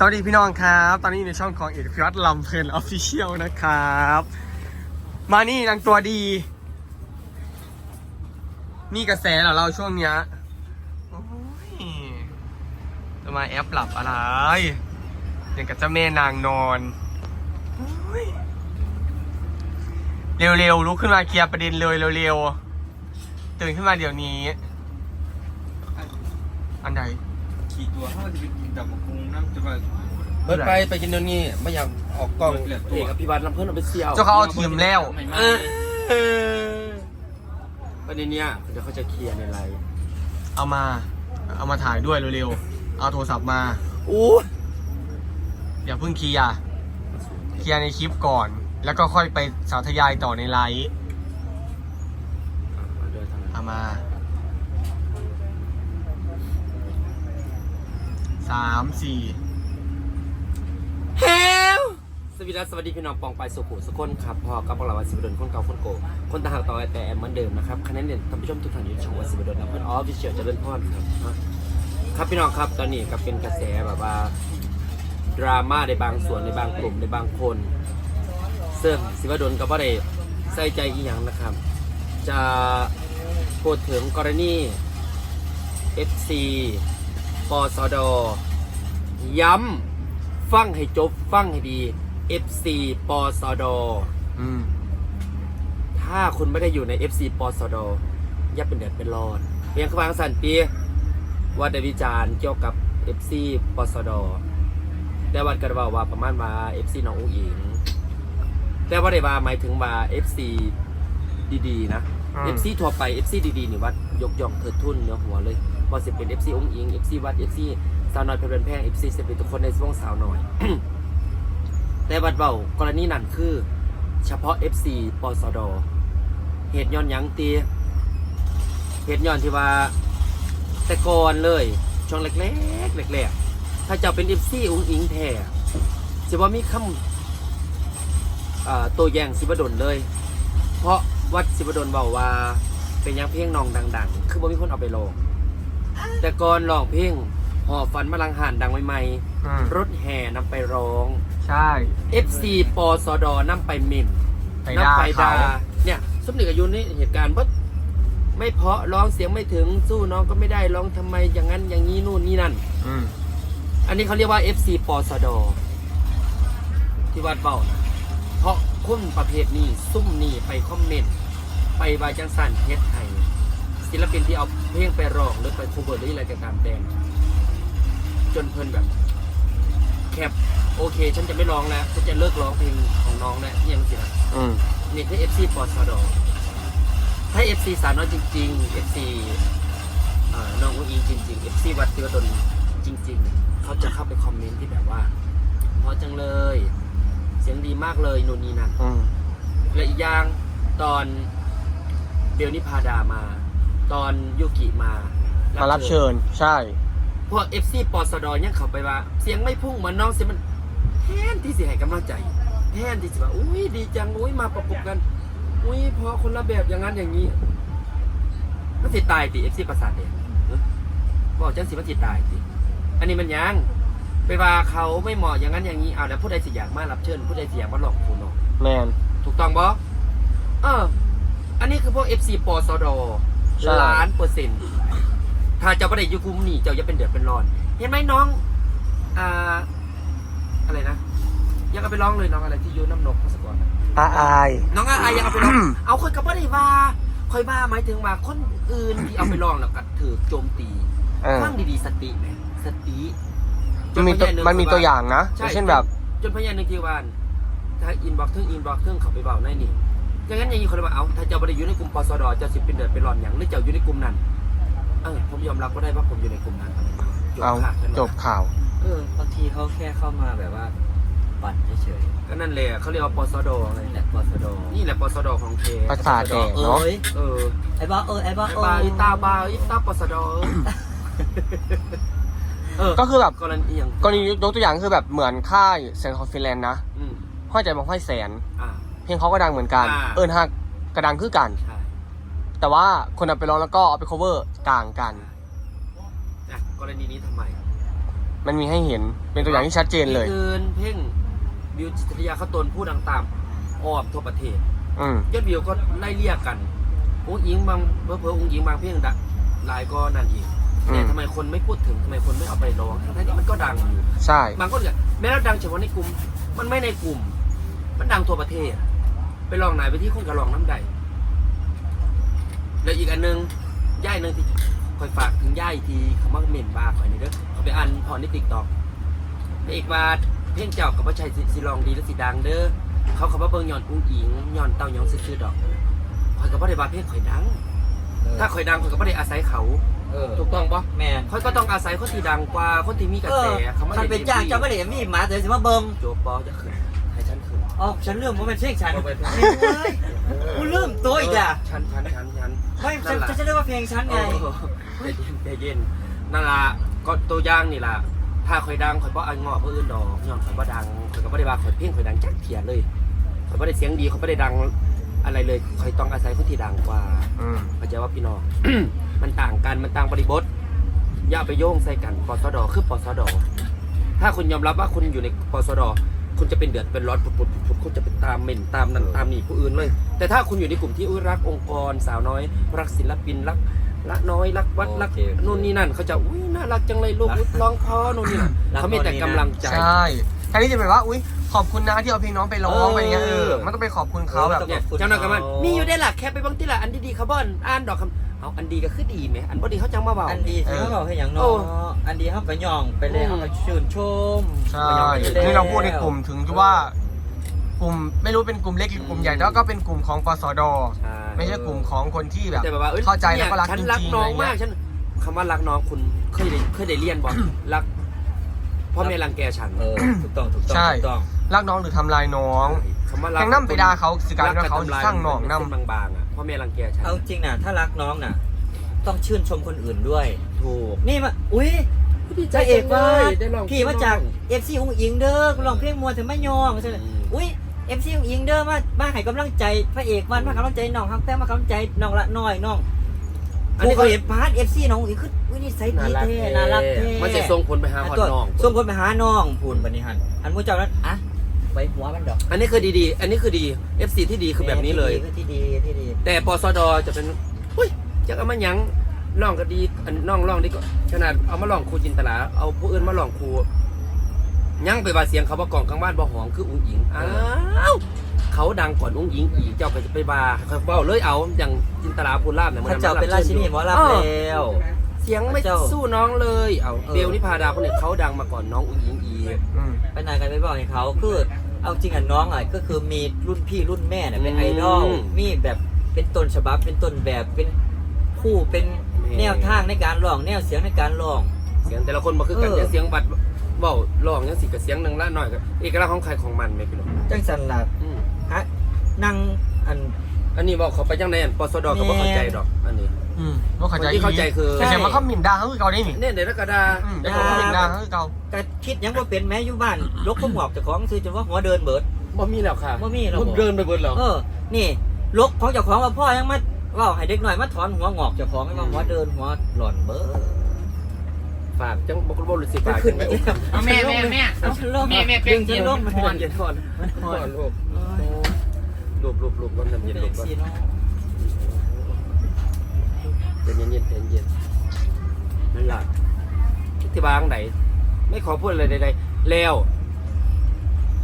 สวัสดีพี่น้องครับ ตอนนี้ในช่องของเอกพิวัตรลำเพลินออฟฟิเชียลนะครับ มานี่นางตัวดี นี่กระแสเหรอเราช่วงเนี้ยโอ้ยจะมาแอปหลับอะไรอย่างกับเจ้าแม่นางนอนโอ้ยเร็วๆลุกขึ้นมาเคลียร์ประเด็นเลยเร็วๆตื่นขึ้นมาเดี๋ยวนี้ อันใด ขี่ตัวเขาจะไปกินดอกมะกรูดน้ำจะมาเบิดไปไปกินเดี๋ยวนี้ไม่อยากออกกล้องเหลือตัวเอกอภิวัตลำเพิ่นเอาไปเสี่ยวเจ้าเขาเอาทีมแล้ว ไม่เอมาอเออประเด็นเนี้ยเดี๋ยวเขาจะเคลียร์ในไลน์เอามา เอามาถ่ายด้วยเร็วๆ เอาโทรศัพท์มา อู้อย่าเพิ่งเคลียร์เคลียร์ในคลิปก่อน แล้วก็ค่อยไปสาธยายต่อในไลฟ์เดินทางนั้นเอามา สามสี่เฮลสวัสดีครับสวัสดีพี่น้องปองไปสุขุสุคนครับพอกับพวกเราวัดสิบดลคนเก่าคนโกคนตาหากต่อแต่แอมเหมือนเดิมนะครับคะแนนเด่นท่านผู้ชมทุกท่านอยู่ในช่องวัดสิบดลนะเพื่อนออฟฟิเชียลเจะเล่นพอดครับครับพี่น้องครับตอนนี้ก็เป็นกระแสแบบว่าดราม่าในบางส่วนในบางกลุ่มในบางคนซึ่งสิวดลก็บ่ได้ใส่ใจอีหยังนะครับ จะพูดถึงกรณี FC ปสด ย้ำฟังให้จบ ฟังให้ดี FC ปสด อืม ถ้าคุณไม่ได้อยู่ใน FC ปสด อย่าเป็นเดือดเป็นร้อนเพียงคำวางสันปีว่าได้วิจารณ์เกี่ยวกับ FC ปสดแต่วัดกันว่าว่าประมาณว่า FC น้องอุ้งอิงแต่ว่าได้ว่าหมายถึงว่า FC ดีๆ นะ อืม FC ทั่วไป FC ดีๆนี่วัดยกย่องเถิดทุนเนื้อหัวเลย ว่าสิเป็น FC อุ้งอิง FC วัด FC สาวน้อยเพลินแพง FC สิเป็นทุกคนในช่วงสาวน้อย แต่วัดเบากรณีนั้นคือ เฉพาะ FC ปสดเหตุย้อนยังตีเหตุย้อนที่ว่าแต่ก่อนเลย ช่วงแรกๆแรกๆถ้าเจะเป็น FC อุ้งอิงแท้จะว่ามีคำอ่าตัวแย่งสิบดลเลย เพราะวัดสิบดลเบาว่าเป็นยังเพลงนองดัง ๆ คือบ่มีคนเอาไปลง แต่ก่อนร้องเพลงหอฟันมาลังหานดังใหม่อืมๆรถแห่นำไปร้อง ใช่ FC ปสดนำไปหมินไปนำด่าไปเขาด่าเนี่ยสมเด็จกับยุนนี่เหตุการณ์ว่าไม่เพราะร้องเสียงไม่ถึงสู้น้องก็ไม่ได้ร้องทำไมอย่างนั้นอย่างนี้นู่นนี่นั่น อืมอันนี้เขาเรียกว่า FC ปสดที่วัดเบ้านะเพราะคนประเภทนี้ซุ่มนี่ไปคอมเมนต์ ไปวาจังสันเฮ็ดไทย ศิลปินที่เอาเพลงไปร้องหรือไปคูเบอร์หรืออะไรก็ตามแต่จนเพิ่นแบบ แคปโอเค ฉันจะไม่ร้องแล้วฉันจะเลิกร้องเพลงของน้องแล้วอิหยังสินะอืมนี่คือ FC ปสดถ้า FC สาวน้อยจริงๆ FC เอ่อน้องอุ้งอิงจริงๆ FC วัดติวดลจริง ๆ เขาจะเข้าไปคอมเมนต์ที่แบบว่าเพราะจังเลย เสียงดีมากเลยนู่นนี่นั่น อืมและอีกอย่างตอนเบลนิพาดามา ตอนยูกิมามารับเชิญใช่ พวก FC ปสดยังเข้าไปว่า เสียงไม่พุ่งเหมือนน้องเสียงมันแทนที่สิให้กำลังใจแทนที่สิว่าอุ้ยดีจังอุ้ยมาประกบกัน อุ้ยพอคนละแบบอย่างนั้นอย่างนี้มันสิตายติเอฟซีประสาทเองบอกจังสิมันสิตายติอันนี้มันยังไปว่าเขาไม่เหมาะอย่างนั้นอย่างนี้เอาแล้วผู้ใดสิอยากมารับเชิญผู้ใดสิอยากมาหลอกคุณเนาะแมนถูกต้องบอเอออันนี้คือพวก FC ปสด ใช่ ล้านเปอร์เซ็นต์ถ้าเจ้าประเดี๋ยวยุคุมนี่เจ้าจะเป็นเดือดเป็นร้อน เห็นไหมน้อง อ่า อะไรนะ ยังเอาไปร้องเลยน้องอะไรที่อยูน้ำนกพัสกรอาอาย น้องอาอายังเอาไปลอง เอาคนกับบ่ได้ว่าคอยว่าหมายถึงว่าคนอื่นที่เอาไปลองแล้วก็ถือโจมตีเออฟังดีๆสติแหมสติ มันมีตัวจพยาหงมันมีคือตัวอย่างนะอใช่ย่างเช่นแบบ จนพยานหนึ่งที่ว่าถ้าอินบ็อกซ์ทึ่งอินบ็อกซ์ทึ่งเขาไปเบาในนี่ อย่างนั้นอย่างนี้คนเลยว่าเอาถ้าเจ้าบ่ได้อยู่ในกลุ่มปสดเจ้าสิเป็นเดือดเป็นร้อนอย่างหรือเจ้าอยู่ในกลุ่มนั้นเออผมยอมรับก็ได้ว่าผมอยู่ในกลุ่มนั้นจบเอาขาดกันจบข่าว เออบางทีเขาแค่เข้ามาแบบว่าปั่นเฉยก็นั่นแหละเขาเรียกว่าปสดไงๆแหละปสดนี่แหละปสดของเทประสาทแดกเอเนาะ้ยเออไอ้บ้าเออไอ้บ้าไอ้เออบาอีตาบาอีตาปสดเออก็คือแบบ กรณีอย่างกรณียกตัวอย่างคือแบบเหมือนค่ายแสนคอนฟิแลนด์นะอืมห้อยใจบางห้อยแสน อ่า เพลงเขาก็ดังเหมือนกัน อ่า เอิญฮักกระดังคือกัน ใช่แต่ว่าคนเอาไปร้องแล้วก็เอาไป cover ต่างกันนะกรณีนี้ทำไมมันมีให้เห็นเป็นตัวอย่างที่ชัดเจนเลย เกินเพ่งบิวจิตรยาเขาตนผู้ดังตามออบทั่วประเทศ อืมยอดวิวก็ไล่เรียกกันองค์อิงบางเพิ่อๆองค์อิงบางเพ่งดังหลายก็นั่นอีกอืแต่มทำไมคนไม่พูดถึงทำไมคนไม่เอาไปร้องทั้งๆที่มันก็ดังอยู่ ใช่ บางคนก็แม้เราดังเฉพาะในกลุ่ม มันไม่ในกลุ่ม มันดังทั่วประเทศ ไปลองไหนไปที่คนกระลองน้ำใดแล้วอีกอันหนึงย่ายหนึ่งที่คอยฝากถึงย่ายทีคำว่าเมนบาร์คอยนี่เด้อเขาไปอ่านพอในติ๊กต็อกเอกว่าเพ่งเจ้ากับพระชัยสิสิลองดีและสิดังเด้อเขาเขาว่าเบิ่งย้อนอุ้งอิงย้อนเต้าหยองซื่อๆดอกคอยกับว่าได้บาเพ่งคอยดัง ถ้าคอยดังคอยกับว่าได้อาศัยเขาเออถูกต้องปะแมนคอยก็ต้องอาศัยคนที่ดังกว่าคนที่มีกระเอแสอเขาไม่คันได้เป็นจ้างเจ้าก็ได้มีหมาแต่สิมาเบิ่งโจปอจะขึ้นให้ฉันขึ้น อ๋อฉันเรื่องมันเป็นเช็คฉันเอาไปเฮ้ยกูเริ่มตัวอีกอะฉันฉันฉันฉันไม่ฉันฉันจะเรียกว่าเพลงฉันไงใจเย็นใจเย็นนั่นล่ะก็ตัวอย่างนี่ล่ะถ้าคอยดังคอยเพราะอันงอเพื่ออื่นดอกย้อนคอยว่าดังคอยก็ไม่ได้ว่าคอยเพ่งคอยดังจักเทียเลยคอยไม่ได้เสียงดีคอยไม่ได้ดังอะไรเลยคอยต้องอาศัยคนที่ดังกว่าอืมเข้าใจว่าพี่น้องมันต่างกันมันต่างบริบท อย่าไปโยงใส่กันปสดคือปสดถ้าคุณยอมรับว่าคุณอยู่ในปสด คุณจะเป็นเดือดเป็นร้อนปุดปุดปุดปุดคุณจะไปตามเหม็นตามนั่นตามนี่ผู้อื่นเลย แต่ถ้าคุณอยู่ในกลุ่มที่อุ้ยรักองค์กร สาวน้อย รักศิลปินรักละน้อยรักวัดรักนู่นนี่นั่นเขาจะอุ้ยน่ารักจังเลยลูกอุ๊ยร้องเพอนู่นนี่นั่นเขามีแต่กำลังใจ ใช่แทนที่จะแบบว่า อุ้ย ขอบคุณนะที่เอาเพลงน้องไปร้องไปอย่างเงี้ยเอเอออมันต้องไปขอบคุณเขาแบบเนี่ยเจ้าหน้าที่มันมีอยู่ได้หลักแค่ไปบางที่ละอันดีๆเขาบ่อนอ่านดอกคำเอาอันดีก็คือดีไหมอันบ่ดีเขาจังมาเบาอันดีที่เขาบอกให้อย่างโอ้เน้ออันดีเขาไปย่องไปเลยอืมเขาไปชื่นชมใช่นี่เราพูดในกลุ่มถึงที่ว่ากลุ่มไม่รู้เป็นกลุ่มเล็กหรือกลุ่มใหญ่แล้วก็เป็นกลุ่มของปสดใช่ไม่ใช่กลุ่มของคนที่แบบแต่แบบว่าอ้ยเข้าใจแล้วก็รักฉันจรักริงๆน้อะอไรงมาเงี้กยฉันคำว่ารักน้องคุณเคยได้เคยได้เรียนบ่รักพ่อแม่รังแกฉันเออถูกต้องถูกต้องใช่ถูกต้อง รักน้องหรือทำลายน้องคำว่ารักแข่งน้ำไปด่าเขาสิกลายเป็นว่าเขารักกับทำลยสร้างหนองน้ำมัเป็เส้บางๆอะพ่อแม่รังแกฉันเอาจริงน่ะ ถ้ารักน้องน่ะ ต้องชื่นชมคนอื่นด้วย ถูก นี่มา อุ้ยดีใจพระเอกว่าได้ลองพี่มาจากเอฟซีอุ้งอิงเด้อกูลองเพลงมวนถึงไม่ยอมใช่ไหมอุ้ยเอฟซีอุ้งอิงเด้อมามาให้กำลังใจพระเอกวันมาให้กำลังใจน้องครับแต่มากำลังใจน้องละน้อยน้องอันนี้ผู้เขาเห็นพาร์ทเอฟซีน้องอุ้งอิงคืออุ้ยนี่ใส่ดีเท่น่ารักเท่มันจะส่งผลไปหาฮอดน้องส่งคนไปหาน้องพูนบันนี้หันอันมูเจ้านั้นอะไว้หัวมันดอกอันนี้คือดีๆ อันนี้คือดี FC ที่ดีคือแบบนี้เลย ที่ดีที่ดีแต่ปสดจะเป็นอุ้ยจะเอามาหยังน้องก็ดีอันน้องร้องดีก็ขนาดเอามาลองครูจินตลาเอาผู้อื่นมาลองครูยังไปว่าเสียงเขาว่ากล่องกลางบ้านบ่หอมคืออุ้งอิงอ้าวเขาดังก่อนอุ้งอิงอีกเจ้าก็จะไปบาเขาเบ้าเลยเอาอย่างจินตลาภูลาบเนี่ยพระเจ้าเป็นราชินีหมอลำแล้ว เสียงไม่พระเจ้า สู้น้องเลยเอาเออเบลนิพาดาคนเนี่ยเขาดังมาก่อนน้องอุ้งอิงอีกอืมไปไหนกันไปบอกให้เขาคือ เอาจริงอะน้องอะก็คือมีรุ่นพี่รุ่นแม่เนี่ยเป็นไอดอลอืม มีแบบเป็นต้นฉบับเป็นต้นแบบเป็นคู่เป็นแม่แนวทางในการร้องแนวเสียงในการร้อง เสียงแต่ละคนมาคือกันเออเสียงบัดเบ้าร้องยังสิกับเสียงหนึ่งละหน่อยกับเอกลักษณ์ของใครของมันไม่เป็นหรอกจังสันล่ะอืมฮะนั่งอัน อันนี้บอกเขาไปยังไงอันปสดก็บ่เข้าใจดอกอันนี้ อืมว่าเข้าใจคนที่เข้าใจคือ แต่เสียงว่าเขาหมิ่นด่าเขาคือเก่าได้นี่เนี่ยเดี๋ยวกระดาอืมเดี๋แต่ยวเขาเขาหมิ่นด่าเขาคือเก่า ก็คิดยังว่าเป็นแม้อยู่บ้านลกขมวกเจ้าของซื้อจนว่าหัวเดินเบิด บ่มีแล้วค่ะบ่มีแล้วเดินไปเบิดแล้ว เออ นี่ลกของเจ้าของว่าพ่อยังมาเว่าให้เด็กหน่อยมาถอนหัวงอกเจ้าของให้ว่าหัวเดินหัวหล่อนเบิดฝากจังบ่บ่รู้สิก็ฝากขึ้นจังไปไว้เอาแม่แม่แม่ฉันลงแม่แม่เป็นฉัเย็นนลลงมมันมันเย็นทอนมันหทออนนลูกลูกลูกลูกมันน้ำเย็นลูกก่อนสีเนาะ เป็นเย็นเย็นเป็นเย็นนั่นล่ะที่บางไหนไม่ขอพูดอะไรใดๆแล้ว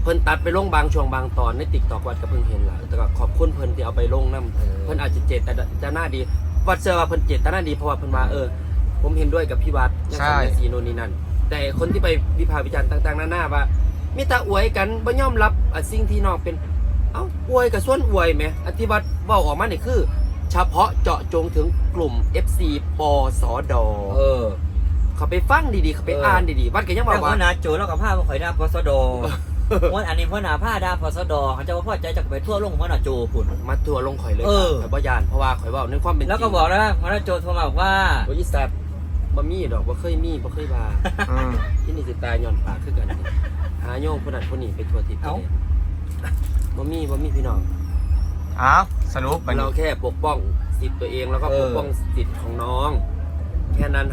เพิ่นตัดไปลงบางช่วงบางตอนในติ๊กตอกวัดก็เพิ่งเห็นล่ะแต่ก็ขอบคุณเพิ่นที่เอาไปลงนํเพิ่นอาจจะเจตจะหน้าดี วัดเชื่อว่าเพิ่นเจตนาดีเพราะว่าเพิ่นมาเออ ผมเห็นด้วยกับพี่วัดยังใช่ทำในสีโนนนี่นั่นแต่คนที่ไปวิพากษ์วิจารณ์ต่างๆนานาว่ามีแต่อวยกันบ่ยอมรับอะสิ่งที่น้องเป็นเอ้าอวยกับส่วนอวยไหมอธิวัตเว้าออกมานี่คือ เฉพาะเจาะจงถึงกลุ่ม FC ปสดเออ เขาไปฟังดีๆ เขาไปเอออ่ อ่านดีๆวัดก็ยังบแต่อกหัว่าวหน้าโจแล้วกับผ้ามาข่อยดาพสดวันอันนี้หัวหน้าผ้าดาพสดเขาจะว่าพ่อใจจะไปทั่วลงหัวหน้าโจพุ่น มาทัวร์ลงข่อยเลยเออข่อยบ่ยานเพราะว่าข่อยเว้าในความเป็นจริงแล้วก็บอกแล้วว่าหัวหน้าโจโทรมาบอกว่า โอ้ยอีสัตว์บ่มีดอกบ่เคยมีบ่เคยว่า อืมที่นี่สิตายย้อนปากคือกันนี่หาโยงผู้นั้นผู้นี้ไปทั่วทิศเอ้า บ่มีบ่มีพี่น้อง อ้าวสรุปบัดเรานี้ แค่ปกป้องสิทธิ์ตัวเองแล้วก็เออ ปกป้องสิทธิ์ของน้อง แค่นั้น